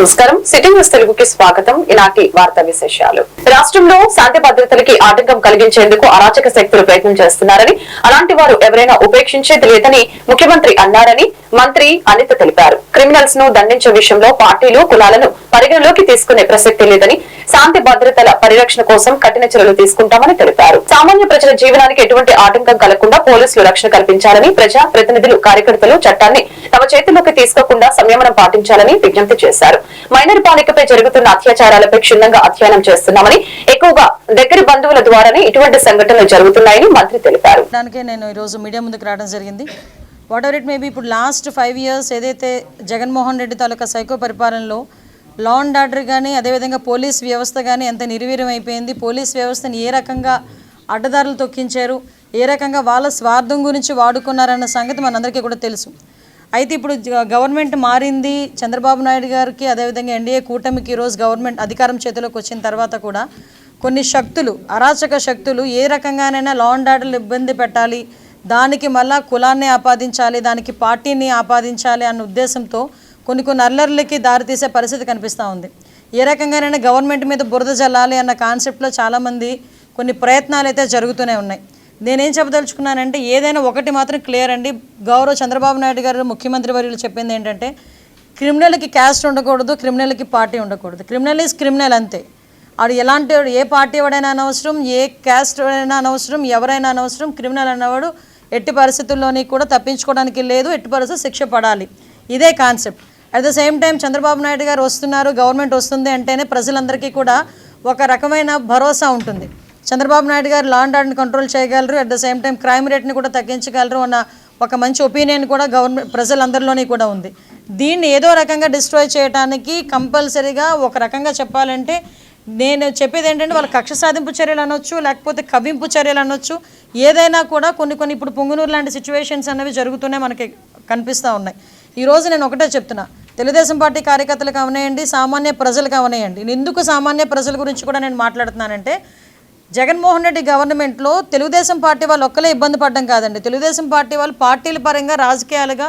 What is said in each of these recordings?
నమస్కారం. City news తెలుగుకి స్వాగతం. ఈనాటి వార్తా విశేషాలు. రాష్ట్రంలో శాంతి భద్రతలకి ఆటంకం కలిగించేందుకు అరాచక శక్తులు ప్రయత్నం చేస్తున్నారని అలాంటి వారు ఎవరైనా ఉపేక్షించేది లేదని ముఖ్యమంత్రి అన్నారని మంత్రి అనిత తెలిపారు. క్రిమినల్స్ను దండించే విషయంలో పార్టీలు కులాలను పరిగణలోకి తీసుకునే ప్రసక్తి లేదని శాంతి భద్రతల పరిరక్షణ కోసం కఠిన చర్యలు తీసుకుంటామని తెలిపారు. సామాన్య ప్రజల జీవనానికి ఎటువంటి ఆటంకం కలగకుండా పోలీసులు రక్షణ కల్పించాలని ప్రజా ప్రతినిధులు కార్యకర్తలు చట్టాన్ని తమ చేతుల్లోకి తీసుకోకుండా సంయమనం పాటించాలని విజ్ఞప్తి చేశారు. మైనర్ బాలికపై జరుగుతున్న అత్యాచారాలపై క్షుణ్ణంగా అధ్యయనం చేస్తున్నామని ఎక్కువగా దగ్గర బంధువుల ద్వారానే ఇటువంటి సంఘటనలు జరుగుతున్నాయని మంత్రి తెలిపారు. దానికే నేను ఈరోజు మీడియా ముందుకు రావడం జరిగింది. What ever it may be ఇప్పుడు లాస్ట్ ఫైవ్ ఇయర్స్ ఏదైతే జగన్మోహన్ రెడ్డి తాలూకా సైకో పరిపాలనలో లా అండ్ ఆర్డర్ కానీ అదేవిధంగా పోలీస్ వ్యవస్థ కానీ ఎంత నిర్వీర్యం అయిపోయింది పోలీస్ వ్యవస్థని ఏ రకంగా అడ్డదారులు తొక్కించారు ఏ రకంగా వాళ్ళ స్వార్థం గురించి వాడుకున్నారన్న సంగతి మనందరికీ కూడా తెలుసు. అయితే ఇప్పుడు గవర్నమెంట్ మారింది చంద్రబాబు నాయుడు గారికి అదేవిధంగా ఎన్డీఏ కూటమికి ఈరోజు గవర్నమెంట్ అధికారం చేతిలోకి వచ్చిన తర్వాత కూడా కొన్ని శక్తులు అరాచక శక్తులు ఏ రకంగానైనా లా అండ్ ఆర్డర్లు ఇబ్బంది పెట్టాలి దానికి మళ్ళా కులాన్ని ఆపాదించాలి దానికి పార్టీని ఆపాదించాలి అన్న ఉద్దేశంతో కొన్ని కొన్ని అల్లర్లకి దారితీసే పరిస్థితి కనిపిస్తూ ఉంది. ఏ రకంగానైనా గవర్నమెంట్ మీద బురద జల్లాలి అన్న కాన్సెప్ట్లో చాలామంది కొన్ని ప్రయత్నాలు అయితే జరుగుతూనే ఉన్నాయి. నేనేం చెప్పదలుచుకున్నానంటే ఏదైనా ఒకటి మాత్రం క్లియర్ అండి. గౌరవ చంద్రబాబు నాయుడు గారు ముఖ్యమంత్రి వర్యులు చెప్పింది ఏంటంటే క్రిమినల్కి క్యాస్ట్ ఉండకూడదు క్రిమినల్కి పార్టీ ఉండకూడదు. క్రిమినల్ ఈజ్ క్రిమినల్ అంతే. ఆడు ఎలాంటి వాడు ఏ పార్టీ వాడైనా అనవసరం ఏ క్యాస్ట్ అయినా అనవసరం ఎవరైనా అనవసరం క్రిమినల్ అన్నవాడు ఎట్టి పరిస్థితుల్లోని కూడా తప్పించుకోవడానికి లేదు ఎట్టి పరిస్థితులు శిక్ష పడాలి. ఇదే concept. At the same time Chandrababu Naidu garu వస్తున్నారు గవర్నమెంట్ వస్తుంది అంటేనే ప్రజలందరికీ కూడా ఒక రకమైన భరోసా ఉంటుంది. చంద్రబాబు నాయుడు గారు లా అండ్ ఆర్డర్ని కంట్రోల్ చేయగలరు at the same time crime రేట్ని కూడా తగ్గించగలరు అన్న ఒక మంచి ఒపీనియన్ కూడా గవర్నమెంట్ ప్రజలందరిలోని కూడా ఉంది. దీన్ని ఏదో రకంగా డిస్ట్రాయ్ చేయడానికి కంపల్సరీగా ఒక రకంగా చెప్పాలంటే నేను చెప్పేది ఏంటంటే వాళ్ళ కక్ష సాధింపు చర్యలు అనొచ్చు లేకపోతే కవింపు చర్యలు అనొచ్చు ఏదైనా కూడా కొన్ని కొన్ని ఇప్పుడు పొంగునూరు లాంటి సిచ్యువేషన్స్ అనేవి జరుగుతూనే మనకి కనిపిస్తూ ఉన్నాయి. ఈరోజు నేను ఒకటే చెప్తున్నా. తెలుగుదేశం పార్టీ కార్యకర్తలకు అవనేయండి సామాన్య ప్రజలకు అవనేయండి. నేను ఎందుకు సామాన్య ప్రజల గురించి కూడా నేను మాట్లాడుతున్నానంటే జగన్మోహన్ రెడ్డి గవర్నమెంట్లో తెలుగుదేశం పార్టీ వాళ్ళు ఒక్కలే ఇబ్బంది పడడం కాదండి. తెలుగుదేశం పార్టీ వాళ్ళు పార్టీల పరంగా రాజకీయాలుగా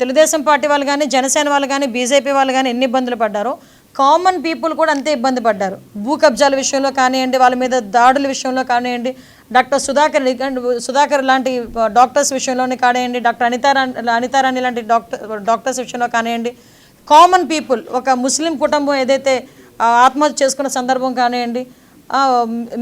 తెలుగుదేశం పార్టీ వాళ్ళు కానీ జనసేన వాళ్ళు కానీ బీజేపీ వాళ్ళు కానీ ఎన్ని ఇబ్బందులు పడ్డారో కామన్ పీపుల్ కూడా అంతే ఇబ్బంది పడ్డారు. భూ కబ్జాల విషయంలో కానివ్వండి వాళ్ళ మీద దాడుల విషయంలో కానివ్వండి డాక్టర్ సుధాకర్ సుధాకర్ లాంటి డాక్టర్స్ విషయంలోనే కానివ్వండి డాక్టర్ అనితారా అనితారాణి లాంటి డాక్టర్ డాక్టర్స్ విషయంలో కానివ్వండి కామన్ పీపుల్ ఒక ముస్లిం కుటుంబం ఏదైతే ఆత్మహత్య చేసుకున్న సందర్భం కానివ్వండి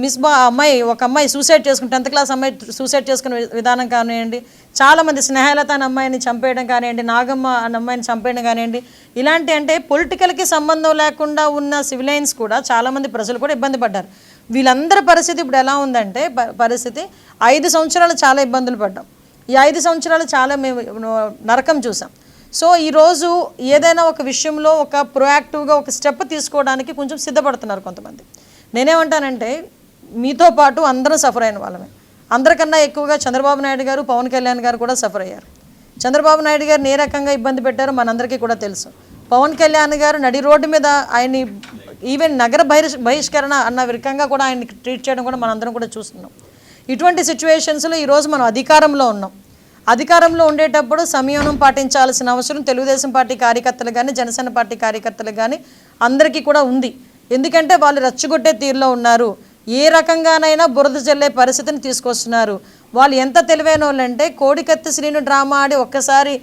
మిస్ బా అమ్మాయి ఒక అమ్మాయి సూసైడ్ చేసుకుని టెన్త్ క్లాస్ అమ్మాయి సూసైడ్ చేసుకునే విధానం కానివ్వండి చాలామంది స్నేహలత అనే అమ్మాయిని చంపేయడం కానివ్వండి నాగమ్మ అనే అమ్మాయిని చంపేయడం కానివ్వండి ఇలాంటి అంటే పొలిటికల్కి సంబంధం లేకుండా ఉన్న సివిలైన్స్ కూడా చాలామంది ప్రజలు కూడా ఇబ్బంది పడ్డారు. వీళ్ళందరి పరిస్థితి ఇప్పుడు ఎలా ఉందంటే ప- పరిస్థితి ఐదు సంవత్సరాలు చాలా ఇబ్బందులు పడ్డాం. ఈ ఐదు సంవత్సరాలు చాలా మేము నరకం చూసాం. సో ఈరోజు ఏదైనా ఒక విషయంలో ఒక ప్రొయాక్టివ్గా ఒక స్టెప్ తీసుకోవడానికి కొంచెం సిద్ధపడుతున్నారు కొంతమంది. నేనేమంటానంటే మీతో పాటు అందరూ సఫర్ అయిన వాళ్ళమే. అందరికన్నా ఎక్కువగా చంద్రబాబు నాయుడు గారు పవన్ కళ్యాణ్ గారు కూడా సఫర్ అయ్యారు. చంద్రబాబు నాయుడు గారిని ఏ రకంగా ఇబ్బంది పెట్టారో మనందరికీ కూడా తెలుసు. పవన్ కళ్యాణ్ గారు నడి రోడ్డు మీద ఆయన్ని ఈవెన్ నగర బహిష్ బహిష్కరణ అన్న రకంగా కూడా ఆయన్ని ట్రీట్ చేయడం కూడా మనందరం కూడా చూస్తున్నాం. ఇటువంటి సిచ్యువేషన్స్లో ఈరోజు మనం అధికారంలో ఉన్నాం. అధికారంలో ఉండేటప్పుడు సంయమనం పాటించాల్సిన అవసరం తెలుగుదేశం పార్టీ కార్యకర్తలు కానీ జనసేన పార్టీ కార్యకర్తలు కానీ అందరికీ కూడా ఉంది. ఎందుకంటే వాళ్ళు రెచ్చగొట్టే తీరులో ఉన్నారు. ఏ రకంగానైనా బురద జల్లే పరిస్థితిని తీసుకొస్తున్నారు. వాళ్ళు ఎంత తెలివైన వాళ్ళంటే కోడికత్తి శ్రీను డ్రామా ఆడి ఒక్కసారి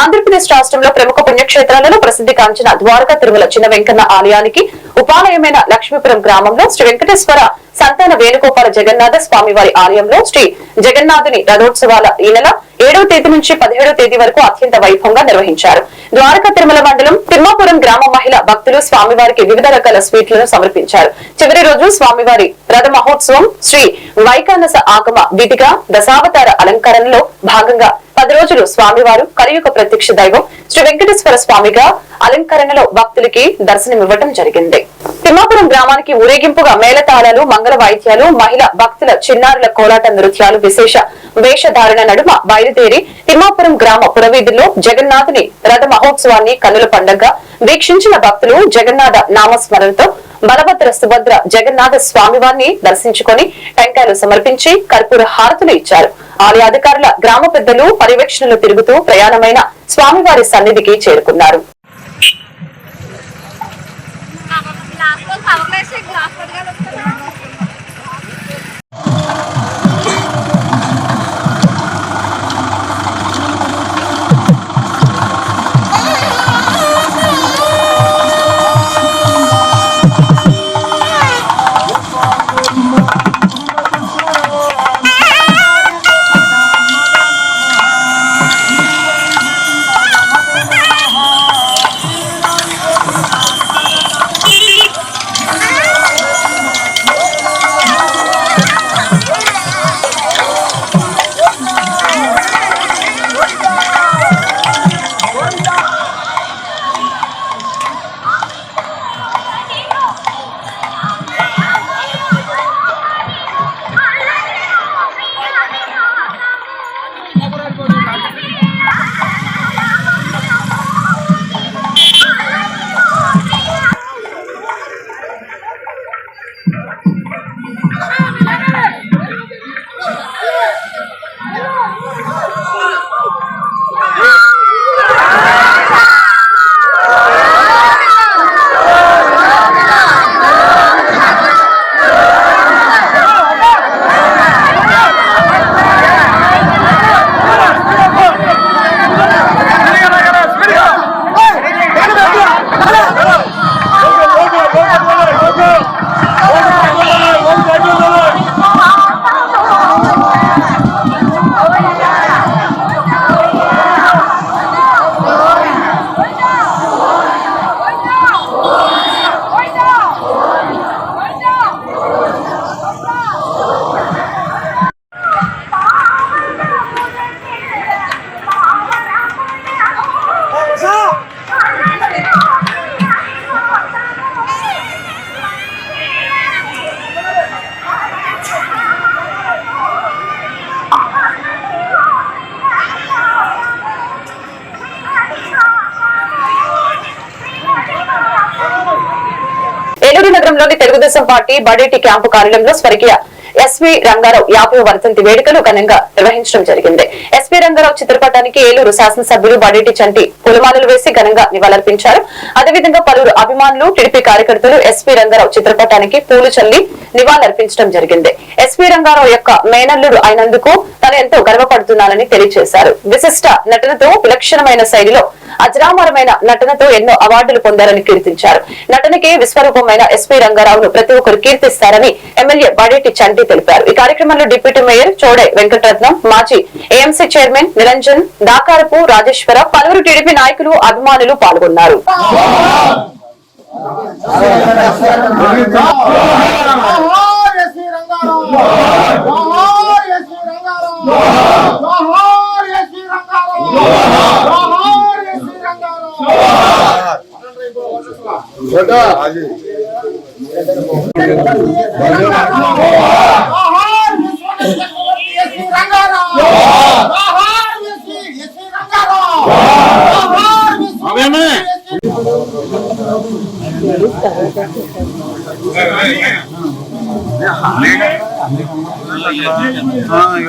ఆంధ్రప్రదేశ్ రాష్ట్రంలో ప్రముఖ పుణ్యక్షేత్రాలలో ప్రసిద్ధి కాంచిన ద్వారకా తిరుమల చిన్న వెంకన్న ఆలయానికి ఉపాలయమైన లక్ష్మీపురం గ్రామంలో శ్రీ వెంకటేశ్వర సంతాన వేణుగోపాల జగన్నాథ స్వామివారి ఆలయంలో శ్రీ జగన్నాథుని రథోత్సవాల ఈ నెల ఏడవ తేదీ నుంచి పదిహేడవ తేదీ వరకు అత్యంత వైభవంగా నిర్వహించారు. ద్వారకా తిరుమల మండలం తిమ్మాపురం గ్రామ మహిళ భక్తులు స్వామివారికి వివిధ రకాల స్వీట్లను సమర్పించారు. చివరి రోజు స్వామివారి రథ మహోత్సవం శ్రీ వైకానస ఆగమ విధిగా దశావతార అలంకరణలో భాగంగా పది రోజులు స్వామివారు కలియుగ ప్రత్యక్ష దైవం శ్రీ వెంకటేశ్వర స్వామిగా అలంకరణలో భక్తులకి దర్శనమివ్వటం జరిగింది. తిమ్మాపురం గ్రామానికి ఊరేగింపుగా మేళతాళాలు మంగళ వాయిద్యాలు మహిళ భక్తుల చిన్నారుల కోలాట నృత్యాలు విశేష వేషధారణ నడుమ బయలుదేరి తిమ్మాపురం గ్రామ పురవీధుల్లో జగన్నాథుని రథ మహోత్సవాన్ని కన్నుల పండగగా వీక్షించిన భక్తులు జగన్నాథ నామస్మరణతో బలభద్ర సుభద్ర జగన్నాథ స్వామివారిని దర్శించుకొని టెంకాయలు సమర్పించి కర్పూర హారతులు ఇచ్చారు. ఆలయ అధికారుల గ్రామ పెద్దలు పర్యవేక్షణలు తిరుగుతూ ప్రయాణమైన స్వామివారి సన్నిధికి చేరుకున్నారు. नाक पण खावं काय ग्लास पडला పార్టీ బడేటి క్యాంపు కార్యాలయంలో స్వర్గీయ ఎస్వి రంగారావు యాభై వర్ధంతి వేడుకలు ఘనంగా నిర్వహించడం జరిగింది. ఎస్పీ రంగారావు చిత్రపటానికి ఏలూరు శాసనసభ్యులు బడేటి చంటి పూలమాలలు వేసి ఘనంగా నివాళులర్పించారు. అదేవిధంగా పలువురు అభిమానులు టీడీపీ కార్యకర్తలు ఎస్పీ రంగారావు చిత్రపటానికి పూలు చల్లి నివాళులర్పించడం జరిగింది. ఎస్పీ రంగారావు యొక్క మేనల్లుడు అయినందుకు తను ఎంతో గర్వపడుతున్నానని తెలియజేశారు. విశిష్ట నటనతో విలక్షణమైన శైలిలో అజరామరమైన నటనతో ఎన్నో అవార్డులు పొందారని కీర్తించారు. నటనకి విశ్వరూపమైన ఎస్పీ రంగారావును ప్రతి ఒక్కరు కీర్తిస్తారని ఎమ్మెల్యే బడేటి చంటి తెలిపారు. ఈ కార్యక్రమంలో డిప్యూటీ మేయర్ చోడే వెంకటరత్నం మాజీ ఏఎంసీ చైర్మన్ నిరంజన్ దాకారపు రాజేశ్వర పలువురు టీడీపీ నాయకులు అభిమానులు పాల్గొన్నారు ఎస్వి రంగారావు జోహార్ ఎస్వి రంగారావు జోహార్ ఎస్వి రంగారావు జోహార్ ఎస్వి రంగారావు జోహార్ విశ్వనాథ చక్రవర్తి ఎస్వి రంగారావు జోహార్ ఎస్వి ఎస్వి రంగారావు జోహార్ విశ్వనాథ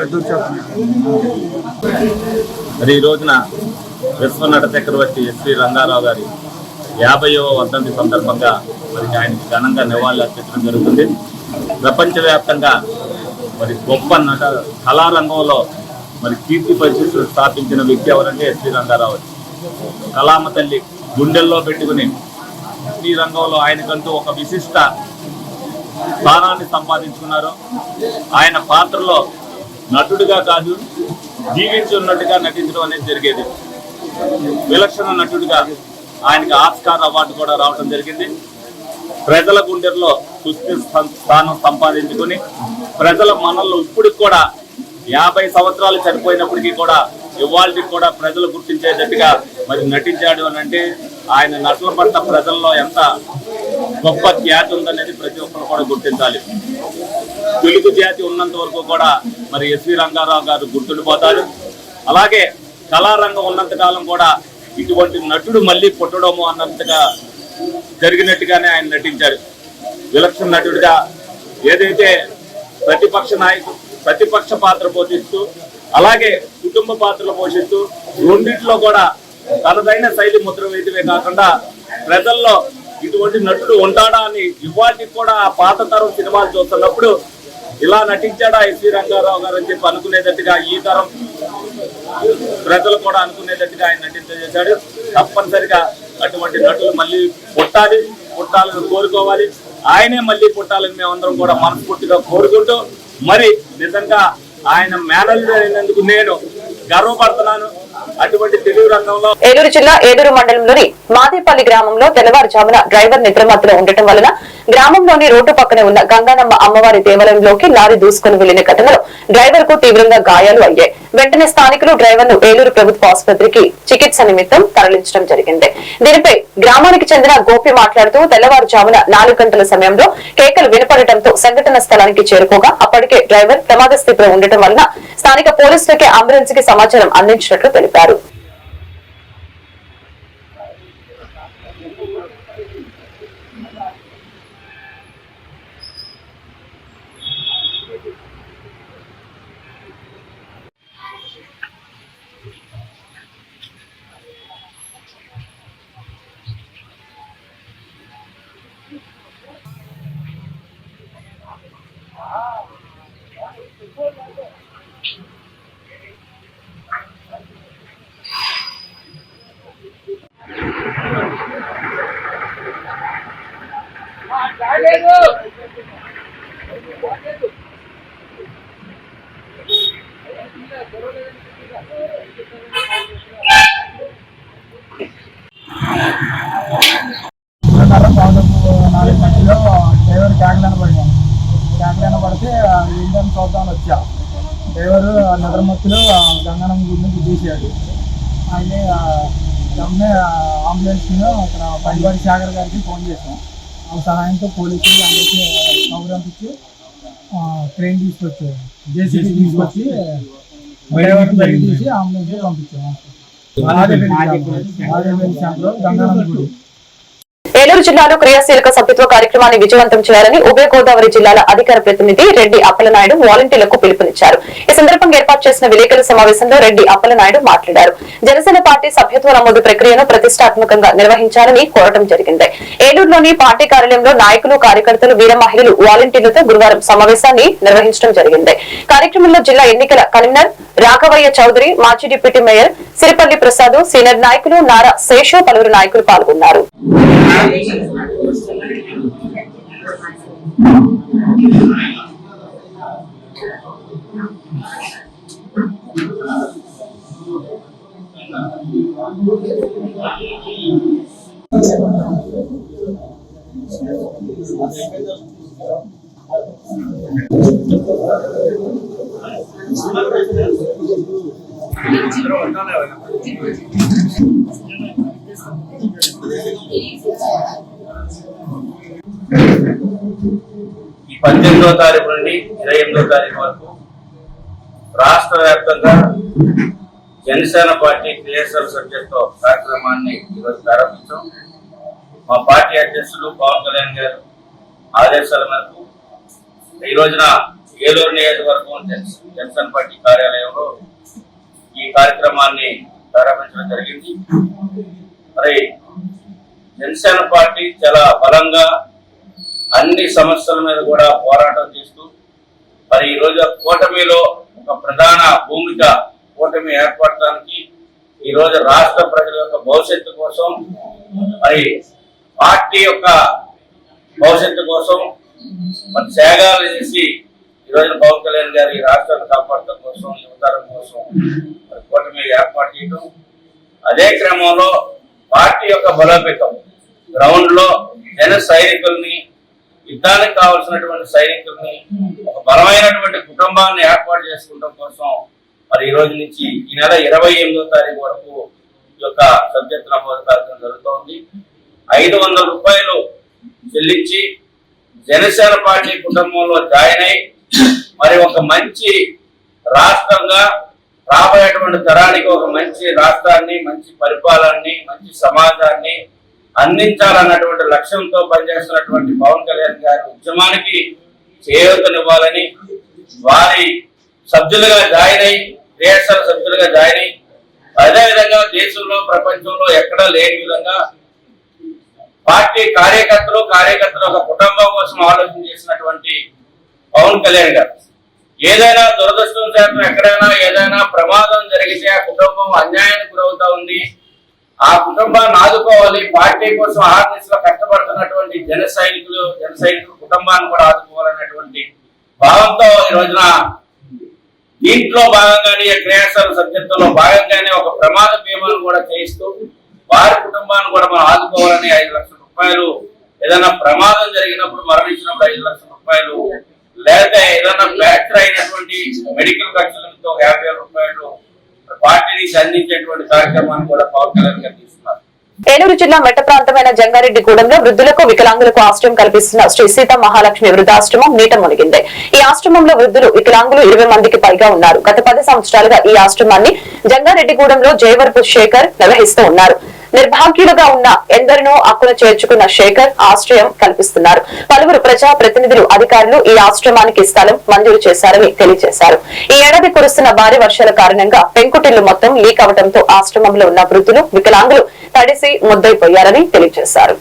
ఎస్వి మరి ఈ రోజున విశ్వనట చక్రవర్తి ఎస్వి రంగారావు గారి యాభైవ వర్ధంతి సందర్భంగా మరి ఆయనకి ఘనంగా నివాళులు అర్పించడం జరుగుతుంది. ప్రపంచవ్యాప్తంగా మరి గొప్ప నట కళారంగంలో మరి కీర్తి పరిస్థితులు స్థాపించిన వ్యక్తి ఎవరంటే ఎస్వి రంగారావు. కళామ తల్లి గుండెల్లో పెట్టుకుని ఈ రంగంలో ఆయనకంటూ ఒక విశిష్ట స్థానాన్ని సంపాదించుకున్నారు. ఆయన పాత్రలో నటుడిగా కాదు జీవించి ఉన్నట్టుగా నటించడం అనేది జరిగేది. విలక్షణ నటుడిగా ఆయనకి ఆస్కార్ అవార్డు కూడా రావడం జరిగింది. ప్రజల గుండెల్లో సుస్థి స్థానం సంపాదించుకుని ప్రజల మనల్లో ఇప్పటికి కూడా యాభై సంవత్సరాలు చనిపోయినప్పటికీ కూడా ఇవాళకి కూడా ప్రజలు గుర్తించేటట్టుగా మరి నటించాడు అని అంటే ఆయన నటుల పట్ల ప్రజల్లో ఎంత గొప్ప ఖ్యాతి ఉందనేది ప్రతి ఒక్కరు కూడా గుర్తించాలి. తెలుగు జాతి ఉన్నంత వరకు కూడా మరి ఎస్వి రంగారావు గారు గుర్తుండిపోతారు. అలాగే కళారంగం ఉన్నంత కాలం కూడా ఇటువంటి నటుడు మళ్ళీ పుట్టడము అన్నంతగా జరిగినట్టుగానే ఆయన నటించారు. విలక్షణ నటుడిగా ఏదైతే ప్రతిపక్ష నాయకుడు ప్రతిపక్ష పాత్ర పోషిస్తూ అలాగే కుటుంబ పాత్రలు పోషిస్తూ రెండిట్లో కూడా తనదైన శైలి ముద్ర వేయటమే కాకుండా ప్రజల్లో ఇటువంటి నటుడు ఉంటాడా అని ఇవాటికి కూడా ఆ పాత తరం సినిమాలు చూస్తున్నప్పుడు ఇలా నటించాడా ఎస్వి రంగారావు గారు అని చెప్పి అనుకునేటట్టుగా ఈ తరం ప్రజలు కూడా అనుకునేటట్టుగా ఆయన నటించేశాడు తప్పనిసరిగా అటువంటి నటులు మళ్ళీ పుట్టాలి పుట్టాలని కోరుకోవాలి. ఆయనే మళ్ళీ పుట్టాలని మేమందరం కూడా మనస్ఫూర్తిగా కోరుకుంటూ మరి నిజంగా ఆయన మేనల్లుడు అయినందుకు నేను గర్వపడుతున్నాను. ఏలూరు జిల్లా ఏలూరు మండలంలోని మాదేపల్లి గ్రామంలో తెల్లవారుజామున డ్రైవర్ నిద్రమత్తులో ఉండటం వలన గ్రామంలోని రోడ్డు పక్కనే ఉన్న గంగానమ్మ అమ్మవారి దేవాలయంలోకి లారీ దూసుకుని వెళ్ళిన ఘటనలో డ్రైవర్కు తీవ్రంగా గాయాలు అయ్యాయి. వెంటనే స్థానికులు డ్రైవర్ను ఏలూరు ప్రభుత్వ ఆసుపత్రికి చికిత్స నిమిత్తం తరలించడం జరిగింది. దీనిపై గ్రామానికి చెందిన గోపి మాట్లాడుతూ తెల్లవారుజామున నాలుగు గంటల సమయంలో కేకలు వినపడటంతో సంఘటన స్థలానికి చేరుకోగా అప్పటికే డ్రైవర్ ప్రమాద స్థితిలో ఉండటం వలన స్థానిక పోలీసులకి అంబులెన్స్కి సమాచారం అందించినట్లు తెలిపారు. ప్రకారం నాలుగు గంటల్లో డ్రైవర్ కాకినాడ పడినాను కాకినాడ పడితే ఏంటని చూద్దామని వచ్చా డ్రైవరు నిద్రమత్తులు గంగనం గుడి నుంచి తీసాడు ఆయన గమ్మే అంబులెన్స్ని అక్కడ పైవాడి సాగర్ గారికి ఫోన్ చేసాం ఆ సహాయంతో పోలీసులు అందరికీ కబురు పంపించి ట్రైన్ తీసుకొచ్చారు జేసీబీ తీసుకొచ్చి డ్రైవర్ బయట తీసి అంబులెన్స్ పంపించాం ఆదేపల్లి సెంటర్ గంగానం గుడి ఏలూరు జిల్లాలో క్రియాశీలక సభ్యత్వ కార్యక్రమాన్ని విజయవంతం చేయాలని ఉభయ గోదావరి జిల్లాల అధికార ప్రతినిధి రెడ్డి అప్పలనాయుడు వాలంటీర్లకు పిలుపునిచ్చారు. ఈ సందర్భంగా ఏర్పాటు చేసిన విలేకరుల సమావేశంలో రెడ్డి అప్పలనాయుడు మాట్లాడారు. జనసేన పార్టీ సభ్యత్వ నమోదు ప్రక్రియను ప్రతిష్టాత్మకంగా నిర్వహించాలని కోరటం జరిగింది. ఏలూరులోని పార్టీ కార్యాలయంలో నాయకులు కార్యకర్తలు వీర మహిళలు వాలంటీర్లతో గురువారం సమావేశాన్ని నిర్వహించడం జరిగింది. కార్యక్రమంలో జిల్లా ఎన్నికల కన్వీనర్ రాఘవయ్య చౌదరి మాజీ deputy mayor Siripalli Prasad senior నాయకులు నారా శేషు పలువురు నాయకులు పాల్గొన్నారు. ఈ పద్దెనిమిదో తారీఖు నుండి ఇరవై ఎనిమిదో తారీఖు వరకు రాష్ట్ర వ్యాప్తంగా జనసేన పార్టీ క్రియాశీల సభ్యత్వ కార్యక్రమాన్ని ఈరోజు ప్రారంభించాం. మా పార్టీ అధ్యక్షులు పవన్ కళ్యాణ్ గారు ఆదేశాల మేరకు ఈ రోజున ఏలూరు నియోజకవర్గం జనసేన పార్టీ కార్యాలయంలో ఈ కార్యక్రమాన్ని ప్రారంభించడం జరిగింది. మరి జనసేన పార్టీ చాలా బలంగా అన్ని సమస్యల మీద కూడా పోరాటం చేస్తూ మరి ఈ రోజు కూటమిలో ఒక ప్రధాన భూమిక కూటమి ఏర్పడటానికి ఈ రోజు రాష్ట్ర ప్రజల యొక్క భవిష్యత్తు కోసం మరి పార్టీ యొక్క భవిష్యత్తు కోసం మరి త్యాగాలు చేసి ఈ రోజున పవన్ కళ్యాణ్ గారి రాష్ట్రాన్ని కాపాడటం కోసం యువతరం కోసం కూటమి ఏర్పాటు చేయడం అదే క్రమంలో పార్టీ యొక్క బలోపేతం. గ్రౌండ్లో జన సైనికుల్ని యుద్ధానికి కావాల్సినటువంటి సైనికుల్ని ఒక బలమైనటువంటి కుటుంబాన్ని ఏర్పాటు చేసుకోవడం కోసం మరి ఈ రోజు నుంచి ఈ నెల ఇరవై ఎనిమిదో తారీఖు వరకు ఈ యొక్క సబ్జెక్ట్ నమోదు కార్యక్రమం జరుగుతోంది. ఐదు వందల రూపాయలు చెల్లించి జనసేన పార్టీ కుటుంబంలో జాయిన్ అయి మరి ఒక మంచి రాష్ట్రంగా రాబోయేటువంటి తరానికి ఒక మంచి రాష్ట్రాన్ని మంచి పరిపాలనని మంచి సమాజాన్ని అందించాలన్నటువంటి లక్ష్యంతో పనిచేస్తున్నటువంటి పవన్ కళ్యాణ్ గారి ఉద్యమానికి చేయూతనివ్వాలని వారి సభ్యులుగా జాయిన్ అయి క్రియాశీల సభ్యులుగా జాయిన్ అయి అదేవిధంగా దేశంలో ప్రపంచంలో ఎక్కడా లేని విధంగా పార్టీ కార్యకర్తలు కార్యకర్తలు ఒక కుటుంబం కోసం ఆలోచన చేసినటువంటి పవన్ కళ్యాణ్ గారు. ఏదైనా దురదృష్టం చేత ఎక్కడైనా ఏదైనా ప్రమాదం జరిగితే ఆ కుటుంబం అన్యాయానికి గురవుతా ఉంది. ఆ కుటుంబాన్ని ఆదుకోవాలి. పార్టీ కోసం ఆర్నిస్లో కష్టపడుతున్నటువంటి జన సైనికులు జన సైనికుల కుటుంబాన్ని కూడా ఆదుకోవాలనేటువంటి భావంతో ఈ రోజున దీంట్లో భాగంగానే క్రియాశాల సభ్యత్వంలో భాగంగానే ఒక ప్రమాద బీమాను కూడా చేయిస్తూ వారి కుటుంబాన్ని కూడా మనం ఆదుకోవాలని ఐదు లక్షల రూపాయలు ఏదైనా ప్రమాదం జరిగినప్పుడు మరణించినప్పుడు ఐదు లక్షల రూపాయలు లేకపోతే ఏదైనా ఫ్రాక్చర్ అయినటువంటి మెడికల్ ఖర్చులతో యాభై రూపాయలు పార్టీని నుంచి అందించేటువంటి కార్యక్రమాన్ని కూడా పవన్ కళ్యాణ్ గారు తీసుకున్నారు ఏలూరు జిల్లా మెట్ట ప్రాంతమైన జంగారెడ్డిగూడెంలో వృద్ధులకు వికలాంగులకు ఆశ్రయం కల్పిస్తున్న శ్రీ సీత మహాలక్ష్మి వృద్ధాశ్రమం నీట మునిగింది. ఈ ఆశ్రమంలో వృద్ధులు వికలాంగులు ఇరవై మందికి పైగా ఉన్నారు. గత పది సంవత్సరాలుగా ఈ ఆశ్రమాన్ని జంగారెడ్డిగూడెంలో జయవరపు శేఖర్ నిర్వహిస్తూ ఉన్నారు. నిర్భాగ్యులుగా ఉన్న ఎందరినో అక్కున చేర్చుకున్న శేఖర్ ఆశ్రయం కల్పిస్తున్నారు. పలువురు ప్రజా ప్రతినిధులు అధికారులు ఈ ఆశ్రమానికి స్థలం మంజూరు చేశారని తెలియజేశారు. ఈ ఏడాది కురుస్తున్న భారీ వర్షాల కారణంగా పెంకుటిల్లు మొత్తం లీక్ అవడంతో ఆశ్రమంలో ఉన్న వృద్ధులు వికలాంగులు తడిసి ముద్దైపోయారని తెలియజేశారు.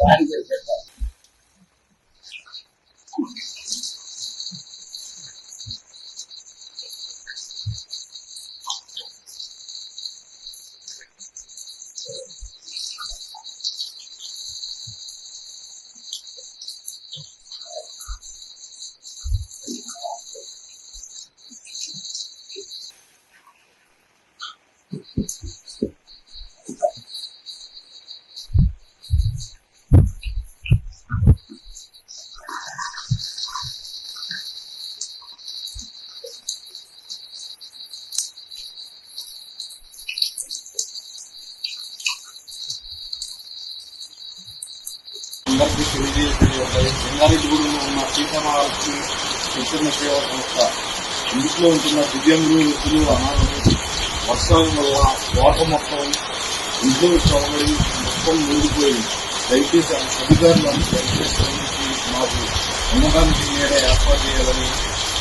வாழ்ந்திருக்க రంగారెడ్డిగూడెంలో ఉన్న సీతామహాలక్ష్మి సేవా సంస్థ ఇంట్లో ఉంటున్న దివ్యాంగులు వ్యక్తులు అనాథలు వర్షాల వల్ల కోట మొత్తం ఇంట్లో చొరబడి మొత్తం మునిగిపోయింది దయచేసి అధికారులు దయచేసి మాకు ఉండడానికి మేర ఏర్పాటు చేయాలని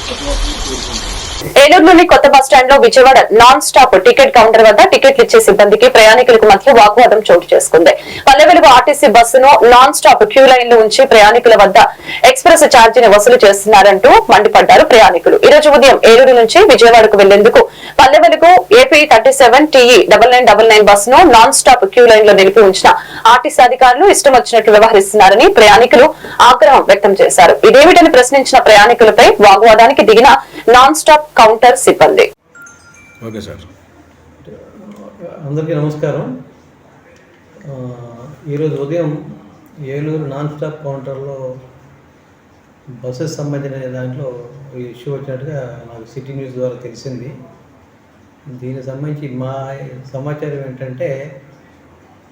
ప్రతి ఒక్కరు కోరుకుంటున్నాను ఏలూరులోని కొత్త బస్టాండ్లో Vijayawada non stop ticket counter వద్ద టికెట్లు ఇచ్చే సిబ్బందికి ప్రయాణికులకు మధ్య వాగ్వాదం చోటు చేసుకుంది. పల్లె వెలుగు ఆర్టీసీ బస్సును నాన్ స్టాప్ క్యూ లైన్లో ఉంచి ప్రయాణికుల వద్ద ఎక్స్ప్రెస్ ఛార్జీని వసూలు చేస్తున్నారంటూ మండిపడ్డారు ప్రయాణికులు. ఈ రోజు ఉదయం ఏలూరు నుంచి విజయవాడకు వెళ్ళేందుకు Pallevelugu AP thirty seven TE double nine double nine బస్సును నాన్ స్టాప్ క్యూ లైన్లో నిలిపి ఉంచిన ఆర్టీసీ అధికారులు ఇష్టం వచ్చినట్లు వ్యవహరిస్తున్నారని ప్రయాణికులు ఆగ్రహం వ్యక్తం చేశారు. ఇదేమిటని ప్రశ్నించిన ప్రయాణికులపై వాగ్వాదానికి దిగిన నాన్ స్టాప్ కౌంటర్ సిబ్బంది. Okay sir. అందరికీ నమస్కారం. ఆ, ఈరోజు ఉదయం ఏలూరు నాన్ స్టాప్ కౌంటర్లో బస్సెస్ సంబంధించిన దాంట్లో ఇష్యూ వచ్చినట్టుగా నాకు సిటీ న్యూస్ ద్వారా తెలిసింది. దీనికి సంబంధించి మా సమాచారం ఏంటంటే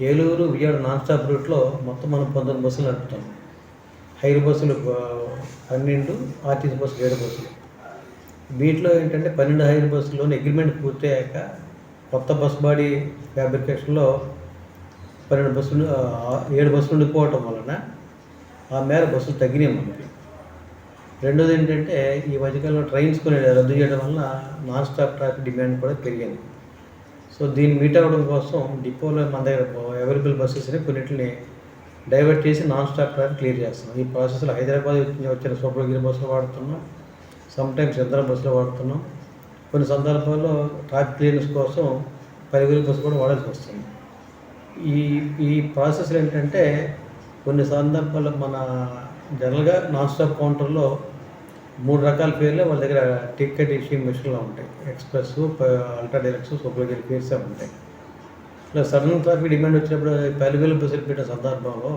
ఏలూరు విజయవాడ నాన్ స్టాప్ రూట్లో మొత్తం మనం పంతొమ్మిది బస్సులు నడుపుతాం. హైర్ బస్సులు పన్నెండు ఆర్టీసీ బస్సులు ఏడు బస్సులు. వీటిలో ఏంటంటే పన్నెండు హైర్ బస్సులోని అగ్రిమెంట్ పూర్తయ్యాక కొత్త బస్ బాడీ ఫ్యాబ్రికేషన్లో పన్నెండు బస్సులు ఏడు బస్సులు ఉండిపోవటం వలన ఆ మేర బస్సులు తగ్గినాయి మనకి. రెండోది ఏంటంటే ఈ మధ్యకాలంలో ట్రైన్స్ కొన్ని రద్దు చేయడం వల్ల నాన్ స్టాప్ ట్రాఫిక్ డిమాండ్ కూడా పెరిగింది. సో దీన్ని మీట్ అవ్వడం కోసం డిపోలో మన దగ్గర అవైలబుల్ బస్సెస్ని కొన్నింటిని డైవర్ట్ చేసి నాన్ స్టాప్ ట్రాఫిక్ క్లియర్ చేస్తున్నాం. ఈ ప్రాసెస్లో హైదరాబాద్ వచ్చిన సూపర్గిరి బస్సులు వాడుతున్నాం. సమ్ టైమ్స్ ఇతర బస్సులు వాడుతున్నాం. కొన్ని సందర్భాల్లో ట్రాఫిక్ క్లియరెన్స్ కోసం పరిగెలు బస్సు కూడా వాడాల్సి వస్తుంది. ఈ ఈ ప్రాసెస్ ఏంటంటే కొన్ని సందర్భాల్లో మన జనరల్గా నాన్ స్టాప్ కౌంటర్లో మూడు రకాల పేర్లు వాళ్ళ దగ్గర టికెట్ ఇష్యూ మిషన్లో ఉంటాయి. Express ultra directs super gear అవి ఉంటాయి. ఇలా సడన్ ట్రాఫిక్ డిమాండ్ వచ్చినప్పుడు పలువేలు బస్సులు పెట్టిన సందర్భంలో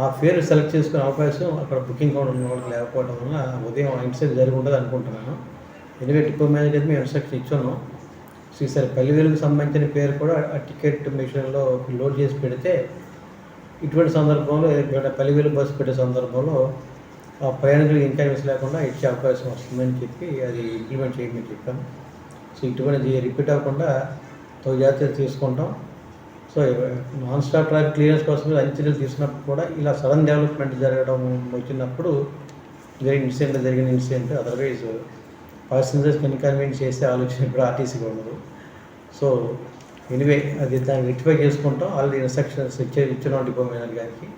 ఆ ఫేర్ సెలెక్ట్ చేసుకునే అవకాశం అక్కడ బుకింగ్ కౌంటర్ ఉన్న వాళ్ళకి లేకపోవడం వల్ల ఉదయం ఇన్సిడెంట్ జరిగి ఉంటుంది అనుకుంటున్నాను ఎందుకంటే డిపో మేనేజర్ మేము ఇన్స్ట్రక్షన్ ఇచ్చాను సో ఈసారి పల్లివేలుకు సంబంధించిన పేరు కూడా ఆ టికెట్ మిషన్లో లోడ్ చేసి పెడితే ఇటువంటి సందర్భంలో ఏదైనా పల్లివేలు బస్సు పెట్టే సందర్భంలో ఆ ప్రయాణికులకు లేకుండా ఇచ్చే అవకాశం వస్తుందని చెప్పి అది ఇంప్లిమెంట్ చేయమని చెప్పాను. సో ఇటువంటి రిపీట్ అవ్వకుండా తగు జాగ్రత్తలు తీసుకుంటాం. So non stop traffic clearance కోసం అన్ని చర్యలు తీసుకున్నప్పుడు కూడా ఇలా సడన్ డెవలప్మెంట్ జరగడం వచ్చినప్పుడు జరిగిన ఇన్సిడెంట్ జరిగిన ఇన్సిడెంట్ అదర్వైజ్ ప్యాసింజర్స్కి ఇన్కన్వీనియన్స్ చేసే ఆలోచన ఇప్పుడు ఆర్టీసీకి ఉండదు. సో ఎనివే అది దాన్ని రెక్టిఫై చేసుకుంటాం. ఆల్రెడీ ఇన్స్ట్రక్షన్స్ ఇచ్చే ఇచ్చిన డిపో మేనేజర్ గారికి.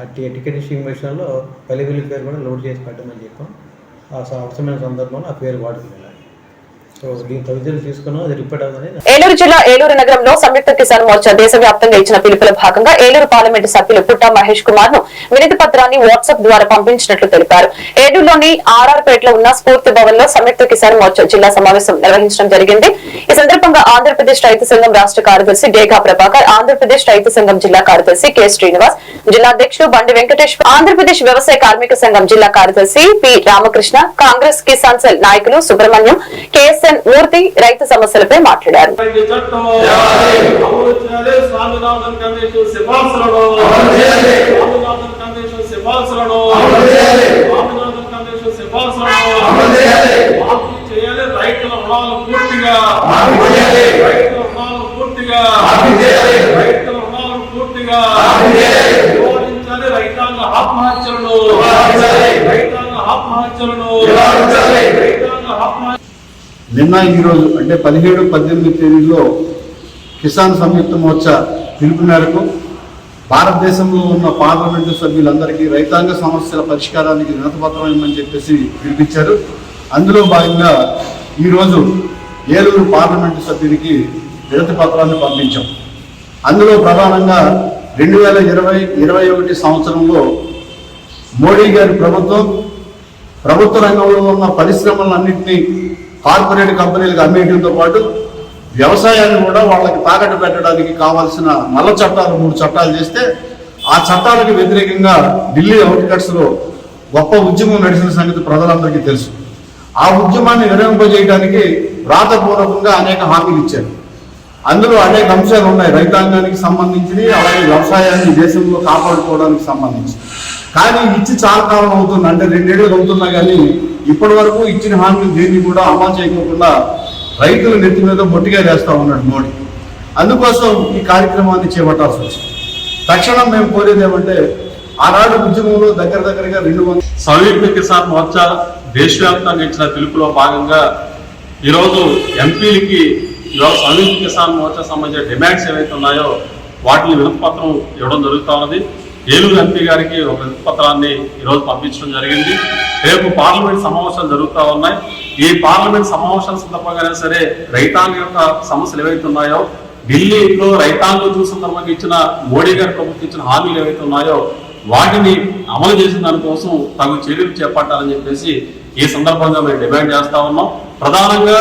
ఆ టి- టికెట్ ఇష్యూయింగ్ మిషన్లో పల్లెవీళ్ళ పేరు కూడా లోడ్ చేసి పెట్టమని చెప్పాం. ఆ అవసరమైన సందర్భంలో ఆ పేరు వాడుకునేలాగా సో దీని తదితరులు తీసుకున్నాం అది రిపీట్ అవుతుంది ఏలూరు జిల్లా ఏలూరు నగరంలో సంయుక్త కిసాన్ మోర్చా దేశవ్యాప్తంగా ఇచ్చిన పిలుపుల భాగంగా ఏలూరు పార్లమెంటు సభ్యులు పుట్ట మహేష్ కుమార్ను వినతి పత్రాన్ని వాట్సాప్ ద్వారా పంపించినట్లు తెలిపారు. ఏలూరులోని ఆర్ఆర్ పేటలో ఉన్న స్ఫూర్తి భవన్లో సంయుక్త కిసాన్ మోర్చా జిల్లా సమావేశం నిర్వహించడం జరిగింది. ఈ సందర్భంగా ఆంధ్రప్రదేశ్ రైతు సంఘం రాష్ట్ర కార్యదర్శి డేగా ప్రభాకర్ ఆంధ్రప్రదేశ్ రైతు సంఘం జిల్లా కార్యదర్శి కె శ్రీనివాస్ జిల్లా అధ్యక్షుడు బండి వెంకటేశ్వర ఆంధ్రప్రదేశ్ వ్యవసాయ కార్మిక సంఘం జిల్లా కార్యదర్శి పి రామకృష్ణ కాంగ్రెస్ కిసాన్ సెల్ నాయకులు సుబ్రహ్మణ్యం కెఎస్ఎన్ మూర్తి రైతు సమస్యలపై మాట్లాడారు. రైతాంగ ఆత్మహత్యలను. రైతాంగ ఆత్మహత్యలను. రైతాంగ ఆత్మహత్య నిన్న ఈరోజు అంటే పదిహేడు పద్దెనిమిది తేదీలో కిసాన్ సంయుక్త మోర్చా పిలుపు మేరకు భారతదేశంలో ఉన్న పార్లమెంటు సభ్యులందరికీ రైతాంగ సమస్యల పరిష్కారానికి వినతపత్రం ఇవ్వమని చెప్పేసి పిలిపించారు. అందులో భాగంగా ఈరోజు ఏలూరు పార్లమెంటు సభ్యునికి వినతి పత్రాన్ని పంపించాం. అందులో ప్రధానంగా రెండు వేల ఇరవై ఇరవై ఒకటి సంవత్సరంలో మోడీ గారి ప్రభుత్వం ప్రభుత్వ రంగంలో ఉన్న పరిశ్రమలన్నింటినీ కార్పొరేట్ కంపెనీలకు అమ్మేయడంతో పాటు వ్యవసాయాన్ని కూడా వాళ్ళకి తాకట్టు పెట్టడానికి కావాల్సిన నల్ల చట్టాలు మూడు చట్టాలు చేస్తే ఆ చట్టాలకు వ్యతిరేకంగా ఢిల్లీ అవుట్కట్స్లో గొప్ప ఉద్యమం నడిచిన సంగతి ప్రజలందరికీ తెలుసు. ఆ ఉద్యమాన్ని విరమింపజేయడానికి వ్రాతపూర్వకంగా అనేక హామీలు ఇచ్చారు. అందులో అనేక అంశాలు ఉన్నాయి. రైతాంగానికి సంబంధించినవి అలాగే వ్యవసాయాన్ని దేశంలో కాపాడుకోవడానికి సంబంధించి కానీ ఇచ్చి చాలా కాలం అవుతుంది. అంటే రెండేళ్ళు అవుతున్నా కానీ ఇప్పటి వరకు ఇచ్చిన హామీలు దేన్ని కూడా అమలు చేయకుండా రైతుల నెత్తి మీద మొట్టిగా చేస్తూ ఉన్నాడు మోడీ. అందుకోసం ఈ కార్యక్రమాన్ని చేపట్టాల్సి వచ్చింది. తక్షణం మేము కోరేది ఏమంటే ఆనాడు ఉద్యమంలో దగ్గర దగ్గరగా రెండు వందల సమీప కిసాన్ మోర్చా దేశవ్యాప్తంగా ఇచ్చిన పిలుపులో భాగంగా ఈరోజు ఎంపీలకి ఈరోజు సమీప కిసాన్ మోర్చా సంబంధించిన డిమాండ్స్ ఏవైతే ఉన్నాయో వాటిని వినపత్రం ఇవ్వడం జరుగుతూ ఉన్నది. ఏలూరు ఎంపీ గారికి ఒక వినతిపత్రాన్ని ఈరోజు పంపించడం జరిగింది. రేపు పార్లమెంట్ సమావేశాలు జరుగుతూ ఉన్నాయి. ఈ పార్లమెంట్ సమావేశాల సందర్భంగానే సరే రైతాంగ యొక్క సమస్యలు ఏవైతే ఉన్నాయో ఢిల్లీలో రైతాంగం చూసిన సందర్భంగా ఇచ్చిన మోడీ గారి ప్రభుత్వం ఇచ్చిన హామీలు ఏవైతే ఉన్నాయో వాటిని అమలు చేసిన దానికోసం తగు చర్యలు చేపట్టాలని చెప్పేసి ఈ సందర్భంగా మేము డిమాండ్ చేస్తా ఉన్నాం. ప్రధానంగా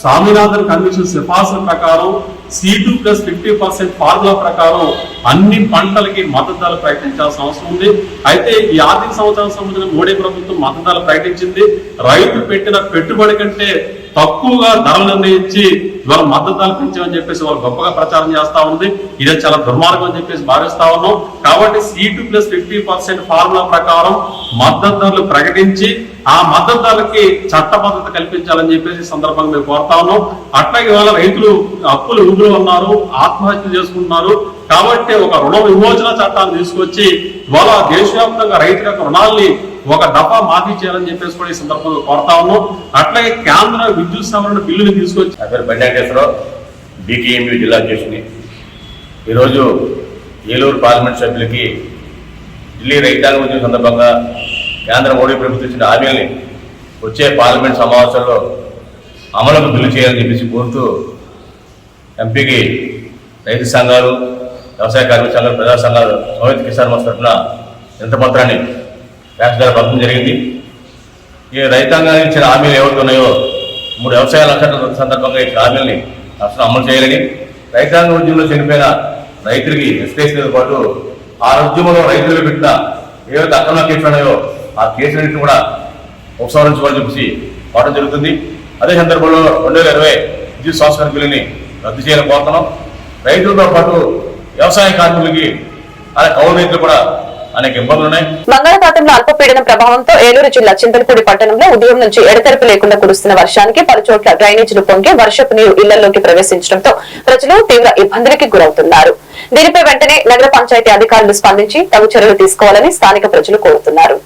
స్వామినాథన్ కమిషన్ సిఫార్సుల ప్రకారం C two plus fifty percent formula ప్రకారం అన్ని పంటలకి మద్దతు ధర ప్రకటించాల్సిన అవసరం ఉంది. అయితే ఈ ఆర్థిక సంవత్సరం సంబంధించిన మోడీ ప్రభుత్వం మద్దతు ధర ప్రకటించింది. రైతు పెట్టిన పెట్టుబడి కంటే తక్కువగా ధరలు నిర్ణయించి ఇవాళ మద్దతు ధరలు పెంచామని చెప్పేసి వాళ్ళు గొప్పగా ప్రచారం చేస్తా ఉంది. ఇదే చాలా దుర్మార్గం అని చెప్పేసి భావిస్తా ఉన్నాం. కాబట్టి C two plus fifty percent formula ప్రకారం మద్దతు ధరలు ప్రకటించి ఆ మద్దతులకి చట్ట చట్టబద్ధత కల్పించాలని చెప్పేసి సందర్భంగా మేము కోరుతా ఉన్నాం. అట్లాగే వాళ్ళ రైతులు అప్పులు ఊబిలో ఉన్నారు ఆత్మహత్య చేసుకుంటున్నారు. కాబట్టి ఒక రుణ విమోచన చట్టాన్ని తీసుకొచ్చి ఇవాళ దేశవ్యాప్తంగా రైతుల యొక్క రుణాల్ని ఒక దఫా మాఫీ చేయాలని చెప్పేసి కూడా ఈ సందర్భంగా కోరుతా ఉన్నాం. అట్లాగే కేంద్ర విద్యుత్ సవరణ బిల్లుని తీసుకొచ్చి నా బండి బీకేఎంయూ జిల్లా అధ్యక్షుని. ఈరోజు ఏలూరు పార్లమెంట్ సభ్యులకి ఢిల్లీ రైతాంగ ఉద్యమం సందర్భంగా కేంద్ర మోడీ ప్రభుత్వం ఇచ్చిన హామీల్ని వచ్చే పార్లమెంట్ సమావేశంలో అమలుకు బిల్లు చేయాలని చెప్పేసి కోరుతూ ఎంపీకి రైతు సంఘాలు వ్యవసాయ కార్మిక సంఘాలు ప్రజా సంఘాలు సంయుక్త కిసాన్ మస్ తరఫున ఇంత పత్రాన్ని రాష్ట్ర పంపడం జరిగింది. ఈ రైతాంగానికి ఇచ్చిన హామీలు ఏవైతే ఉన్నాయో మూడు వ్యవసాయ లక్షల సందర్భంగా ఇచ్చిన హామీలని అసలు అమలు చేయాలని రైతాంగ ఉద్యమంలో చనిపోయిన రైతులకి ఎస్కేసీతో పాటు ఆ ఉద్యమంలో రైతులు పెట్టిన ఏవైతే అక్రమ కేసులు ఉన్నాయో ఆ కేసులన్నింటినీ కూడా ఉపసంహరించుకోవాలని చెప్పేసి కోవడం జరుగుతుంది. అదే సందర్భంలో రెండు వేల ఇరవై విద్యుత్ సంస్కరణ బిల్లుని రద్దు చేయాలని కోరుతున్నాం. రైతులతో పాటు వ్యవసాయ కార్మికులకి అలా కౌలు రైతులు కూడా అనేక ఇబ్బందులు ఉన్నాయి. బంగాళాఖాతంలో అల్పపీడనం ప్రభావంతో ఏలూరు జిల్లా చింతలపూడి పట్టణంలో ఉదయం నుంచి ఎడతెరపు లేకుండా కురుస్తున్న వర్షానికి పలు చోట్ల డ్రైనేజీలు పొంగి వర్షపు నీరు ఇళ్ళలోకి ప్రవేశించడంతో ప్రజలు తీవ్ర ఇబ్బందులకి గురవుతున్నారు. దీనిపై వెంటనే నగర పంచాయతీ అధికారులు స్పందించి తగు చర్యలు తీసుకోవాలని స్థానిక ప్రజలు కోరుతున్నారు.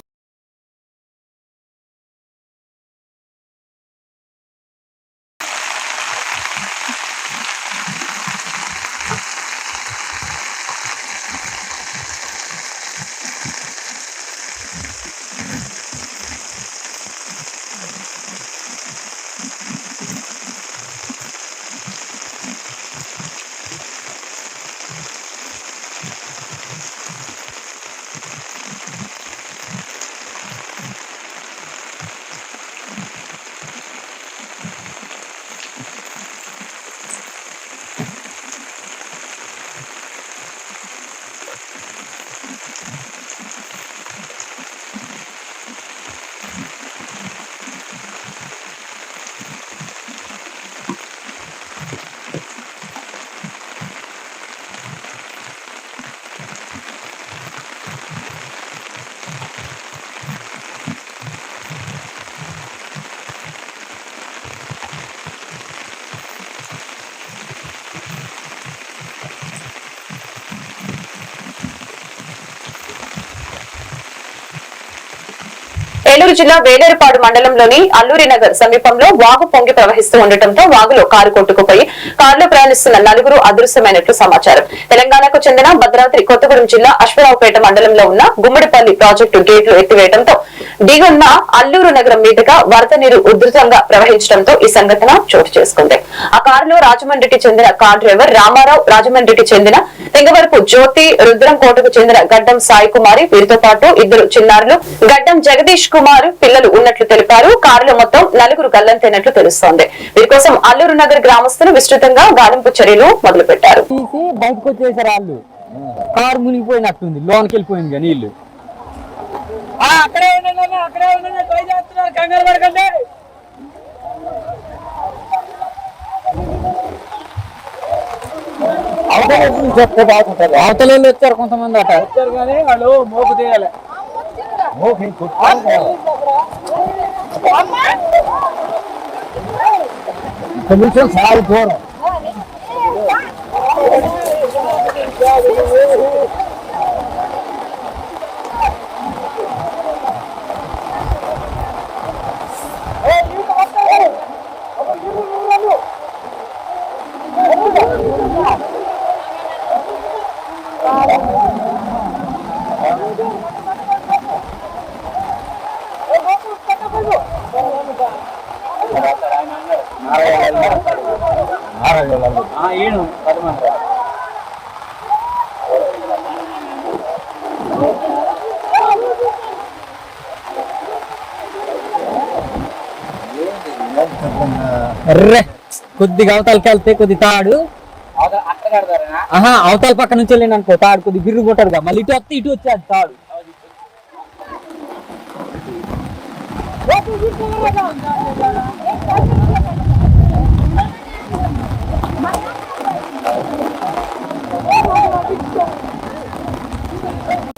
గుంటూరు జిల్లా వేలేరుపాడు మండలంలోని అల్లూరి నగర్ సమీపంలో వాగు పొంగి ప్రవహిస్తూ ఉండటంతో వాగులో కారు కొట్టుకుపోయి కారులో ప్రయాణిస్తున్న నలుగురు అదృశ్యమైనట్లు సమాచారం. తెలంగాణకు చెందిన భద్రాద్రి కొత్తగూడెం జిల్లా అశ్వరావుపేట మండలంలో ఉన్న గుమ్మడిపల్లి ప్రాజెక్టు గేట్లు ఎత్తివేయడంతో దిగున్న అల్లూరు నగరం మీదుగా వరద నీరు ఉధృతంగా ప్రవహించడంతో ఈ సంఘటన చోటు చేసుకుంది. ఆ కారులో రాజమండ్రికి చెందిన కార్ డ్రైవర్ రామారావు రాజమండ్రికి చెందిన తెంగవరపు జ్యోతి రుద్రంకోటకు చెందిన గడ్డం సాయి కుమారి వీరితో పాటు ఇద్దరు చిన్నారులు గడ్డం జగదీష్ కుమార్ పిల్లలు ఉన్నట్లు తెలిపారు. కారులో మొత్తం నలుగురు గల్లంతైనట్లు తెలుస్తోంది. వీరి కోసం అల్లూరు నగర్ గ్రామస్తులు విస్తృతంగా గాలింపు చర్యలు మొదలుపెట్టారు. కారు మునిగిపోయినట్టుంది లోనికి వెళ్ళిపోయింది నీళ్ళు అక్కడే ఉండండి అన్న, అక్కడే ఉండండి ట్రై చేస్తున్నారు కంగారు పడకండి చెప్తే బాగుంటుంది అవతల వచ్చారు కొంతమంది అట వచ్చారు కానీ వాళ్ళు మోపు తీయాలి కొంచెం చాలా దూరం అర్రే కొద్దిగా అవతలకి వెళ్తే కొద్ది తాడు. ఆహా అవతల పక్క నుంచి వెళ్ళింది అనుకో తాడు కొద్ది బిర్రు కొట్టాడుగా. మళ్ళీ ఇటు వస్తే ఇటు వచ్చాడు తాడు. ఈ